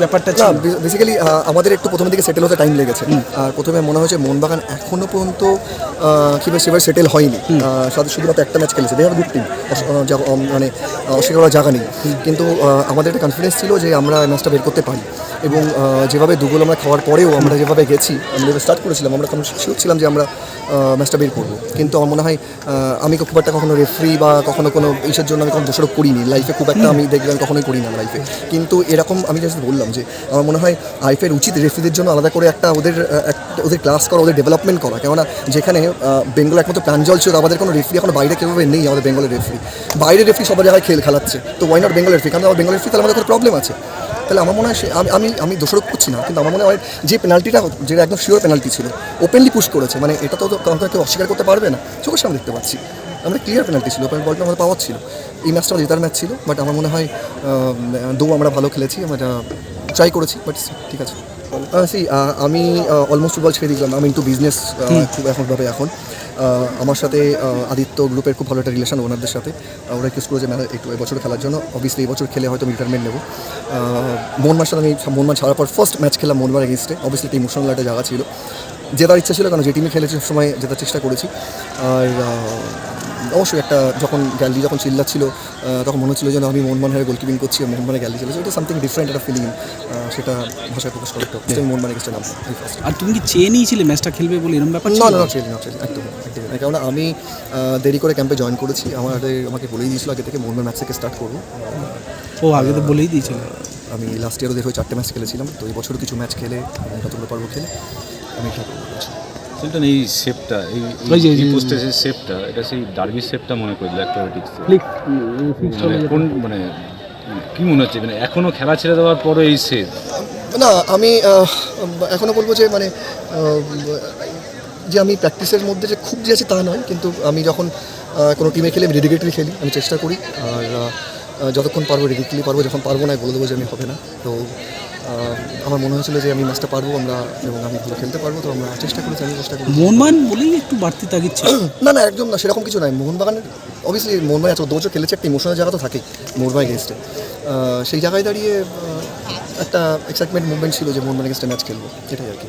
ব্যাপারটা ছিল। বেসিক্যালি আমাদের একটু প্রথমের দিকে সেটেল হতে টাইম লেগেছে। আর প্রথমে মনে হয়েছে মোহনবাগান এখনও পর্যন্ত কীভাবে সেভাবে সেটেল হয়নি। শুধুমাত্র একটা ম্যাচ খেলেছে। দেখ গুড টিম মানে অস্বীকার করার জায়গা নেই। কিন্তু আমাদের একটা কনফিডেন্স ছিল যে আমরা ম্যাচটা বের করতে পারি। এবং যেভাবে দুগোল আমরা খাওয়ার পরেও আমরা যেভাবে গেছি আমরা স্টার্ট করেছিলাম আমরা তখন শিওর ছিলাম যে আমরা ম্যাচটা বের করব। কিন্তু আমার মনে হয় আমি খুব একটা কখনো রেফারি বা কখনো কোনো ইসের জন্য আমি কখনো দোষারোপ করিনি। লাইফে খুব একটা আমি দেখলাম কখনোই করি না লাইফে কিন্তু এরকম আমি জাস্ট বললাম যে আমার মনে হয় আইফের উচিত রেফিদের জন্য আলাদা করে একটা ওদের ওদের ক্লাস করা, ওদের ডেভেলপমেন্ট করা। কেননা যেখানে বেঙ্গল একমাত্র প্রাঞ্জল ছিল, আমাদের কোনো রেফারি এখন বাইরে কেউ নেই আমাদের বেঙ্গলের রেফারি বাইরে রেফারি সবার জায়গায় খেল খেলাচ্ছে। তো ওয়াই নট বেঙ্গল রেফারি কারণ আমার বেঙ্গল রেফারি তাহলে আমাদের প্রবলেম আছে। তাহলে আমার মনে হয় আমি আমি আমি দোষারোপ করছি না, কিন্তু আমার মনে হয় যে পেনাল্টিটা যেটা একদম শিওর পেনাল্টি ছিল ওপেনলি পুশ করেছে। মানে এটা তো কাউকে, কেউ অস্বীকার করতে পারবে না। চোখের সামনে দেখতে পাচ্ছি। আমরা ক্লিয়ার পেনাল্টি ছিল ওপেন বলটা আমাদের পাওয়ার ছিল। এই ম্যাচটা জেতার ম্যাচ ছিল বাট আমার মনে হয় দৌ আমরা ভালো খেলেছি, আমরা ট্রাই করেছি বাট ঠিক আছে। সি আমি অলমোস্ট ফুটবল ছেড়ে দিলাম আমি একটু বিজনেস খুব এখনভাবে এখন। আমার সাথে আদিত্য গ্রুপের খুব ভালো একটা রিলেশন ওনারদের সাথে। ওরা রিকোয়েস্ট করেছে ম্যাচ একটু এবছর খেলার জন্য। অবভিয়াসলি এবছর খেলে হয়তো রিটায়ারমেন্ট নেব। মোহনমার সাথে আমি মোহনমান ছাড়ার পর ফার্স্ট ম্যাচ খেলাম মোহনমার এগেনস্টে অবভিয়াসলি একটা ইমোশনাল একটা জায়গা ছিল। জেতার ইচ্ছা ছিল কারণ যে টিমে খেলেছি সময় জেতার চেষ্টা করেছি। আর অবশ্যই একটা যখন গ্যালারি যখন চিল্লাচ্ছিল তখন মনে হচ্ছিল যেন আমি মোহনমান হয়ে গোলকিপিং করছি আর মোহনমানে গ্যালারি চলেছে। এটা সামথিং ডিফারেন্ট একটা ফিলিং সেটা ভাষায় প্রকাশ করতে হবে আমি মোহনমান এগেস্টে নাম। আর তুমি কি চেয়ে নিয়েছিলে ম্যাচটা খেলবে বলে এরকম ব্যাপার না না না ছেলে না ছেলে একদম একদম। না। কেননা আমি দেরি করে ক্যাম্পে জয়েন করেছি। আমার আমাকে বলেই দিয়েছিল আগে থেকে মোহনবাগান ম্যাচ থেকে স্টার্ট করব। ও আগে তো বলেই দিয়েছিল। আমি লাস্ট ইয়ারও দেখো চারটে ম্যাচ খেলেছিলাম তো এই বছরও কিছু ম্যাচ খেলে যতগুলো পারব খেলে। আমি করব বলছি। সেটা এই শেপটা এই এই পোস্টের যে শেপটা এটা সেই ডার্বি শেপটা মনে করি ইলেকট্রোটিক্স মানে কোন মানে কি মনে হচ্ছে মানে এখনও খেলা ছেড়ে দেওয়ার পরে এই শেপ? না আমি এখনও বলব যে মানে যে আমি প্র্যাকটিসের মধ্যে যে খুব যে আছি তা নয় কিন্তু আমি যখন কোনো টিমে খেলে আমি ডেডিকেটলি খেলি আমি চেষ্টা করি। আর যতক্ষণ পারব ডেডিকেটলি পারব যখন পারব না বলে দেবো যে আমি হবে না। তো আমার মনে হয়েছিল যে আমি ম্যাচটা পারব আমরা এবং আমি ভালো খেলতে পারব তো আমরা চেষ্টা করেছি আমি চেষ্টা করি মনমান বলেই একটু বাড়তি তাগিদ ছিল। না না একদম না সেরকম কিছু নাই। মোহনবাগানের অবভিয়াসলি মোহনবাগান এত দোজো খেলেছে একটা ইমোশনাল জায়গা তো থাকেই মোহনবাগান এগেনস্টে সেই জায়গায় দাঁড়িয়ে একটা এক্সাইটমেন্ট মুভমেন্ট ছিল যে মোহনবাগান এগেনস্টে ম্যাচ খেলব এটাই আর কি।